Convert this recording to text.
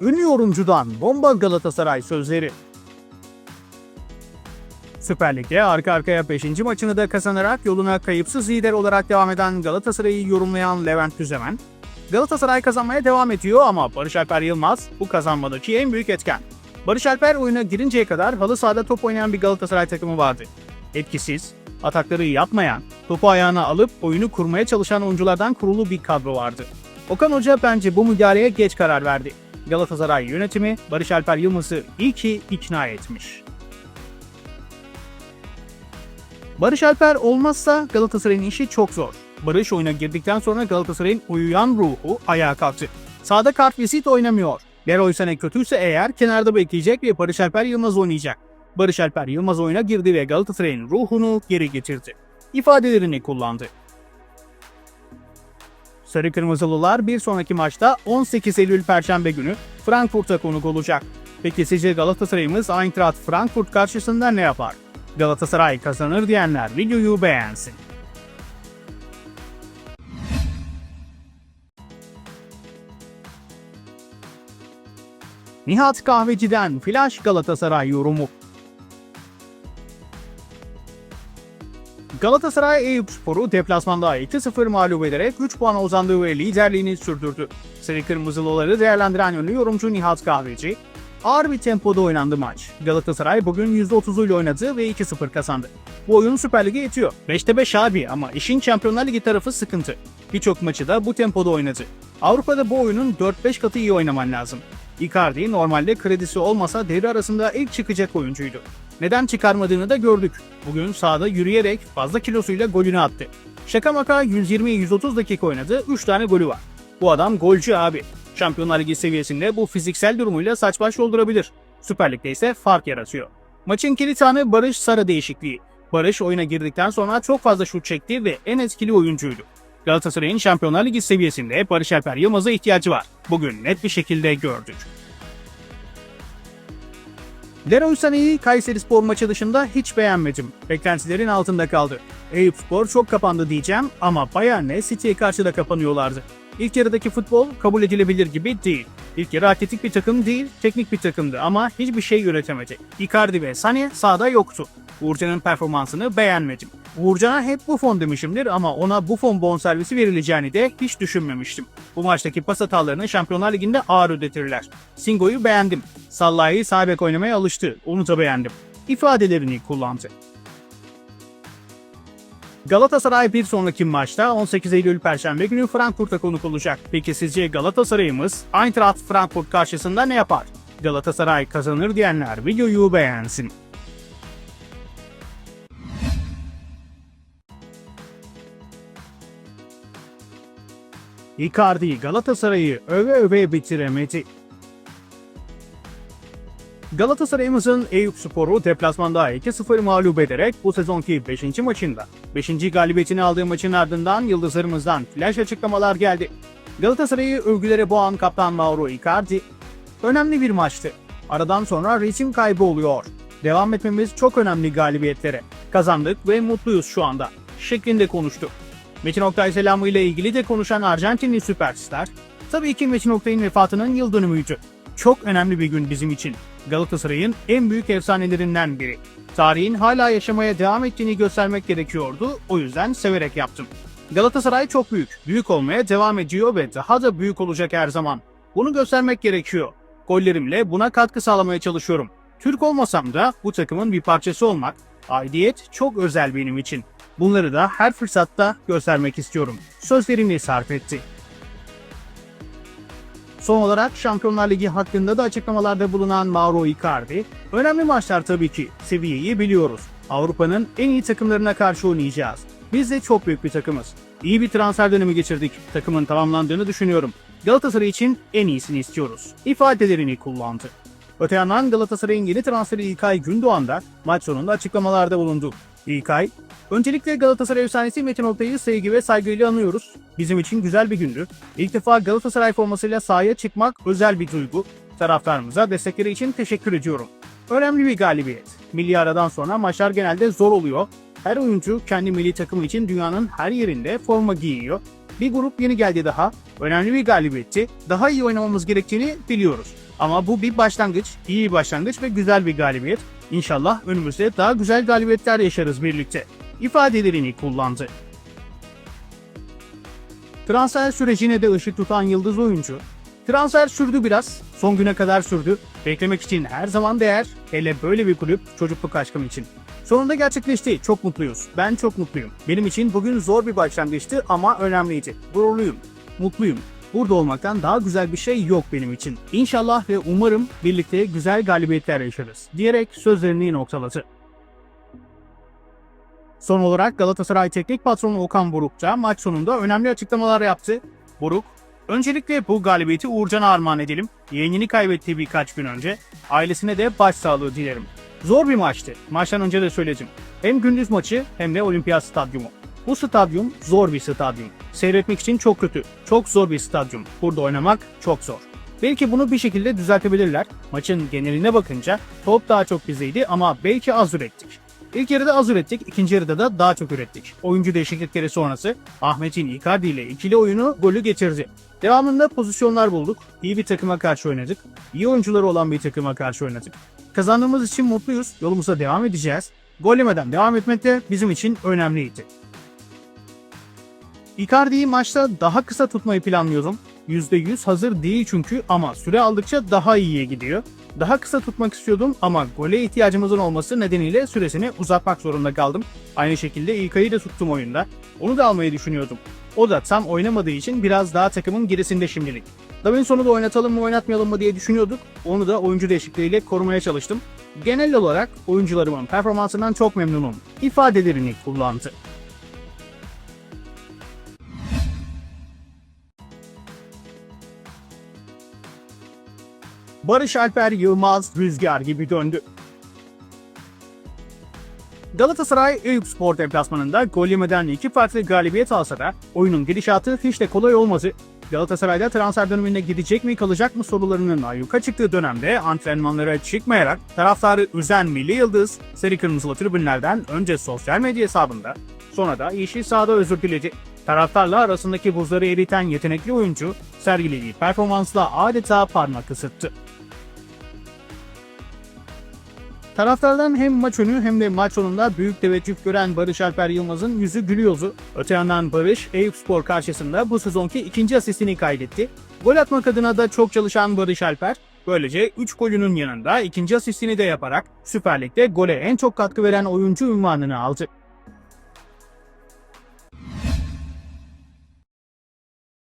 Ünlü yorumcudan bomba Galatasaray sözleri. Süper Lig'de arka arkaya 5. maçını da kazanarak yoluna kayıpsız lider olarak devam eden Galatasaray'ı yorumlayan Levent Düzemen, Galatasaray kazanmaya devam ediyor ama Barış Alper Yılmaz bu kazanmadaki en büyük etken. Barış Alper oyuna girinceye kadar halı sahada top oynayan bir Galatasaray takımı vardı. Etkisiz, atakları yapmayan, topu ayağına alıp oyunu kurmaya çalışan oyunculardan kurulu bir kadro vardı. Okan Hoca bence bu müdahaleye geç karar verdi. Galatasaray yönetimi Barış Alper Yılmaz'ı iyi ki ikna etmiş. Barış Alper olmazsa Galatasaray'ın işi çok zor. Barış oyuna girdikten sonra Galatasaray'ın uyuyan ruhu ayağa kalktı. Sağda Kartvesit oynamıyor. Leroy Sané kötüyse eğer kenarda bekleyecek ve Barış Alper Yılmaz oynayacak. Barış Alper Yılmaz oyuna girdi ve Galatasaray'ın ruhunu geri getirdi. İfadelerini kullandı. Sarı Kırmızılılar bir sonraki maçta 18 Eylül Perşembe günü Frankfurt'a konuk olacak. Peki sizce Galatasaray'ımız Eintracht Frankfurt karşısında ne yapar? Galatasaray kazanır diyenler videoyu beğensin. Nihat Kahveci'den Flash Galatasaray yorumu. Galatasaray Eyüpspor'u deplasmanda 2-0 mağlup ederek 3 puana uzandığı ve liderliğini sürdürdü. Sarı Kırmızılıları değerlendiren ünlü yorumcu Nihat Kahveci, ağır bir tempoda oynandı maç. Galatasaray bugün %30'uyla oynadı ve 2-0 kazandı. Bu oyun Süper Lig'e yetiyor. 5'te 5 abi ama işin Şampiyonlar Ligi tarafı sıkıntı. Birçok maçı da bu tempoda oynadı. Avrupa'da bu oyunun 4-5 katı iyi oynaman lazım. Icardi normalde kredisi olmasa devre arasında ilk çıkacak oyuncuydu. Neden çıkarmadığını da gördük. Bugün sahada yürüyerek fazla kilosuyla golünü attı. Şaka maka 120-130 dakika oynadı, 3 tane golü var. Bu adam golcü abi. Şampiyonlar Ligi seviyesinde bu fiziksel durumuyla saç baş yoldurabilir. Süper Lig'de ise fark yaratıyor. Maçın kilit anı Barış Sara değişikliği. Barış oyuna girdikten sonra çok fazla şut çekti ve en etkili oyuncuydu. Galatasaray'ın Şampiyonlar Ligi seviyesinde Barış Alper Yılmaz'a ihtiyacı var. Bugün net bir şekilde gördük. Leroy Sané'yi Kayseri Spor maçı dışında hiç beğenmedim. Beklentilerin altında kaldı. Eyüp Spor çok kapandı diyeceğim ama Bayern'le City'ye karşı da kapanıyorlardı. İlk yarıdaki futbol kabul edilebilir gibi değil. İlk yarı atletik bir takım değil, teknik bir takımdı ama hiçbir şey üretemedi. Icardi ve Sané sahada yoktu. Uğurcan'ın performansını beğenmedim. Uğurcan'a hep Buffon demişimdir ama ona Buffon bonservisi verileceğini de hiç düşünmemiştim. Bu maçtaki pas hatalarını Şampiyonlar Ligi'nde ağır ödetirler. Singo'yu beğendim. Sallai'yi sağ bek oynamaya alıştı. Onu da beğendim. İfadelerini kullandı. Galatasaray bir sonraki maçta 18 Eylül Perşembe günü Frankfurt'a konuk olacak. Peki sizce Galatasaray'ımız Eintracht Frankfurt karşısında ne yapar? Galatasaray kazanır diyenler videoyu beğensin. Icardi Galatasaray'ı öve öve bitiremedi. Galatasaray'ımızın Eyüp Spor'u deplasmanda 2-0 mağlup ederek bu sezonki 5. maçında 5. galibiyetini aldığı maçın ardından yıldızlarımızdan flash açıklamalar geldi. Galatasaray'ı övgülere boğan kaptan Mauro Icardi, önemli bir maçtı. Aradan sonra ritim kaybı oluyor. Devam etmemiz çok önemli galibiyetlere. Kazandık ve mutluyuz şu anda. Şeklinde konuştu. Metin Oktay selamı ile ilgili de konuşan Arjantinli süperstar, tabii ki Metin Oktay'ın vefatının yıl dönümüydü. Çok önemli bir gün bizim için. Galatasaray'ın en büyük efsanelerinden biri. Tarihin hala yaşamaya devam ettiğini göstermek gerekiyordu, o yüzden severek yaptım. Galatasaray çok büyük, büyük olmaya devam ediyor ve daha da büyük olacak her zaman. Bunu göstermek gerekiyor. Gollerimle buna katkı sağlamaya çalışıyorum. Türk olmasam da bu takımın bir parçası olmak, aidiyet çok özel benim için. Bunları da her fırsatta göstermek istiyorum. Sözlerini sarf etti. Son olarak Şampiyonlar Ligi hakkında da açıklamalarda bulunan Mauro Icardi, önemli maçlar tabii ki, seviyeyi biliyoruz. Avrupa'nın en iyi takımlarına karşı oynayacağız. Biz de çok büyük bir takımız. İyi bir transfer dönemi geçirdik. Takımın tamamlandığını düşünüyorum. Galatasaray için en iyisini istiyoruz. İfadelerini kullandı. Öte yandan Galatasaray'ın yeni transferi İlkay Gündoğan da maç sonunda açıklamalarda bulundu. İlkay, Öncelikle Galatasaray efsanesi Metin Oktay'ı sevgi ve saygıyla anıyoruz. Bizim için güzel bir gündü. İlk defa Galatasaray formasıyla sahaya çıkmak özel bir duygu. Taraftarımıza destekleri için teşekkür ediyorum. Önemli bir galibiyet. Milli aradan sonra maçlar genelde zor oluyor. Her oyuncu kendi milli takımı için dünyanın her yerinde forma giyiyor. Bir grup yeni geldi daha. Önemli bir galibiyetti. Daha iyi oynamamız gerektiğini biliyoruz. Ama bu bir başlangıç, iyi bir başlangıç ve güzel bir galibiyet. İnşallah önümüzde daha güzel galibiyetler yaşarız birlikte. ifadelerini kullandı. Transfer sürecine de ışık tutan yıldız oyuncu. Transfer sürdü biraz, son güne kadar sürdü. Beklemek için her zaman değer, hele böyle bir kulüp çocukluk aşkım için. Sonunda gerçekleşti, çok mutluyuz. Ben çok mutluyum. Benim için bugün zor bir başlangıçtı ama önemliydi. Gururluyum, mutluyum. Burada olmaktan daha güzel bir şey yok benim için. İnşallah ve umarım birlikte güzel galibiyetler yaşarız. Diyerek sözlerini noktaladı. Son olarak Galatasaray Teknik Patronu Okan Buruk da maç sonunda önemli açıklamalar yaptı. Buruk, öncelikle bu galibiyeti Uğurcan'a armağan edelim. Yeğenini kaybettiği birkaç gün önce. Ailesine de başsağlığı dilerim. Zor bir maçtı. Maçtan önce de söyledim. Hem gündüz maçı hem de olimpiyat stadyumu. Bu stadyum zor bir stadyum. Seyretmek için çok kötü. Çok zor bir stadyum. Burada oynamak çok zor. Belki bunu bir şekilde düzeltebilirler. Maçın geneline bakınca top daha çok bizdeydi ama belki az ürettik. İlk yarıda az ürettik, ikinci yarıda da daha çok ürettik. Oyuncu değişiklikleri sonrası Ahmet'in Icardi ile ikili oyunu golü getirdi. Devamında pozisyonlar bulduk. İyi bir takıma karşı oynadık. İyi oyuncuları olan bir takıma karşı oynadık. Kazandığımız için mutluyuz. Yolumuza devam edeceğiz. Gol yemeden devam etmek de bizim için önemliydi. Icardi'yi maçta daha kısa tutmayı planlıyordum. %100 hazır değil çünkü ama süre aldıkça daha iyiye gidiyor. Daha kısa tutmak istiyordum ama gole ihtiyacımızın olması nedeniyle süresini uzatmak zorunda kaldım. Aynı şekilde İlkay'ı da tuttum oyunda. Onu da almayı düşünüyordum. O da tam oynamadığı için biraz daha takımın gerisinde şimdilik. Davinson'u da oynatalım mı oynatmayalım mı diye düşünüyorduk. Onu da oyuncu değişikliğiyle korumaya çalıştım. Genel olarak oyuncularımın performansından çok memnunum. ifadelerini kullandı. Barış Alper Yılmaz rüzgar gibi döndü. Galatasaray Eyüp Spor deplasmanında gol yemeden iki farklı galibiyet alsa da oyunun gidişatı hiç de kolay olmadı. Galatasaray'da transfer döneminde gidecek mi kalacak mı sorularının ayyuka çıktığı dönemde antrenmanlara çıkmayarak taraftarı üzen Milli Yıldız Seri Kırmızılı tribünlerden önce sosyal medya hesabında sonra da yeşil sahada özür diledi. Taraftarla arasındaki buzları eriten yetenekli oyuncu sergilediği performansla adeta parmak ısıttı. Taraftardan hem maç önü hem de maç sonunda büyük teveccüh gören Barış Alper Yılmaz'ın yüzü gülüyordu. Öte yandan Barış, Eyüp Spor karşısında bu sezonki ikinci asistini kaydetti. Gol atmak adına da çok çalışan Barış Alper, böylece 3 golünün yanında ikinci asistini de yaparak Süper Lig'de gole en çok katkı veren oyuncu unvanını aldı.